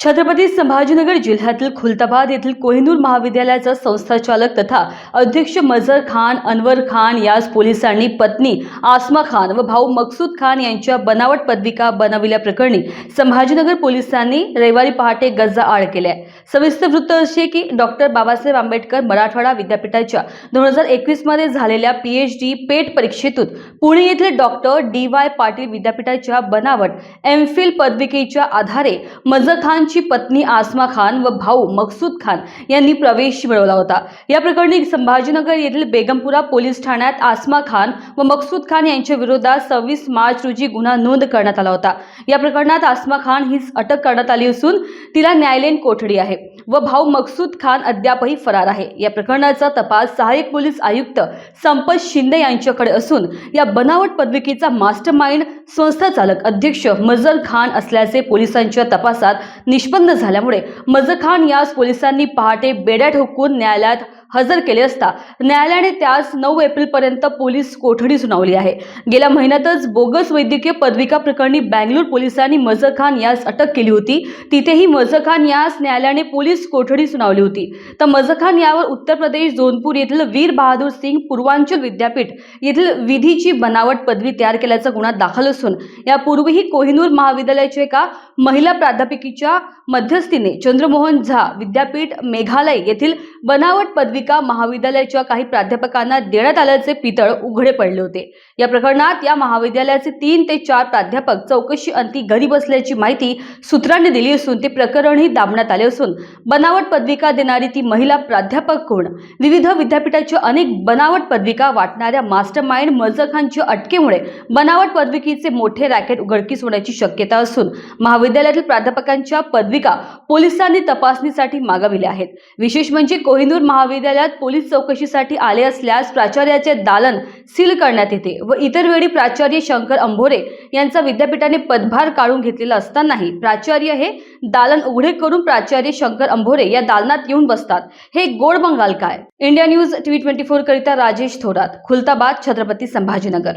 छत्रपती संभाजीनगर जिल्ह्यातील खुलताबाद येथील कोहिनूर महाविद्यालयाचा संस्थाचालक तथा अध्यक्ष मजर खान अनवर खान यास पोलिसांनी पत्नी आसमा खान व भाऊ मकसूद खान यांच्या बनावट पदविका बनविल्याप्रकरणी संभाजीनगर पोलिसांनी रविवारी पहाटे गज्जा आड केल्या. सविस्तर वृत्त असे की डॉक्टर बाबासाहेब आंबेडकर मराठवाडा विद्यापीठाच्या दोन हजार एकवीसमध्ये झालेल्या पी एच डी पेट परीक्षेतून पुणे येथील डॉक्टर डी वाय पाटील विद्यापीठाच्या बनावट एम फिल पदविकेच्या आधारे मजर खानची पत्नी आसमा खान व भाऊ मकसूद खान यांनी प्रवेश मिळवला होता. या प्रकरणी संभाजीनगर येथील बेगमपुरा पोलीस ठाण्यात आसमा खान व मकसूद खान यांच्या विरोधात सव्वीस मार्च रोजी गुन्हा नोंद करण्यात आला होता. या प्रकरणात आसमा खान हीच अटक करण्यात आली असून तिला न्यायालयीन कोठडी आहे. व भाऊ मकसूद खान अद्यापही फरार आहे. या प्रकरणाचा तपास सहाय्यक पोलीस आयुक्त संपत शिंदे यांच्याकडे असून या बनावट पदविकेचा मास्टर माइंड संस्था चालक अध्यक्ष मजर खान असल्याचे पोलिसांच्या तपासात निष्पन्न झाल्यामुळे मजर खान यास पोलिसांनी पहाटे बेड्या ठोकून न्यायालयात हजर केले असता न्यायालयाने त्यास नऊ एप्रिलपर्यंत पोलीस कोठडी सुनावली आहे. गेल्या महिन्यातच बोगस वैद्यकीय पदविका प्रकरणी बँगलोर पोलिसांनी मजर खान यास अटक केली होती. तिथेही मजर खान यास न्यायालयाने पोलीस कोठडी सुनावली होती. तर मजर खान यावर उत्तर प्रदेश जोनपूर येथील वीर बहादूर सिंग पूर्वांचल विद्यापीठ येथील विधीची बनावट पदवी तयार केल्याचा गुन्हा दाखल असून यापूर्वीही कोहिनूर महाविद्यालयाच्या एका महिला प्राध्यापिकेच्या मध्यस्थीने चंद्रमोहन झा विद्यापीठ मेघालय येथील बनावट पदविका महाविद्यालयाच्या काही प्राध्यापकांना देण्यात आल्याचे पितळ उघडे पडले होते. या प्रकरणात या महाविद्यालयाचे तीन ते चार प्राध्यापक चौकशी अंती घरी बसल्याची माहिती सूत्रांनी दिली असून ते प्रकरणही दाबण्यात आले असून बनावट पदविका देणारी ती महिला प्राध्यापक कोण? विविध विद्यापीठाच्या अनेक बनावट पदविका वाटणाऱ्या मास्टर माइंड मजखांच्या अटकेमुळे बनावट पदविकेचे मोठे रॅकेट उघडकीस होण्याची शक्यता असून महाविद्यालयातील प्राध्यापकांच्या पदविका पोलिसांनी तपासणीसाठी मागविल्या आहेत. विशेष म्हणजे कोहिनूर महाविद्यालयात पोलीस चौकशीसाठी आले असल्यास प्राचार्याचे दालन सील करण्यात येते व इतर वेळी प्राचार्य शंकर अंभोरे यांचा विद्यापीठाने पदभार काढून घेतलेला असतानाही प्राचार्य हे दालन उघडे करून प्राचार्य शंकर अंभोरे या दालनात येऊन बसतात. हे गोड बंगाल काय? India News TV twenty four करिता राजेश थोरात खुलताबाद छत्रपती संभाजीनगर.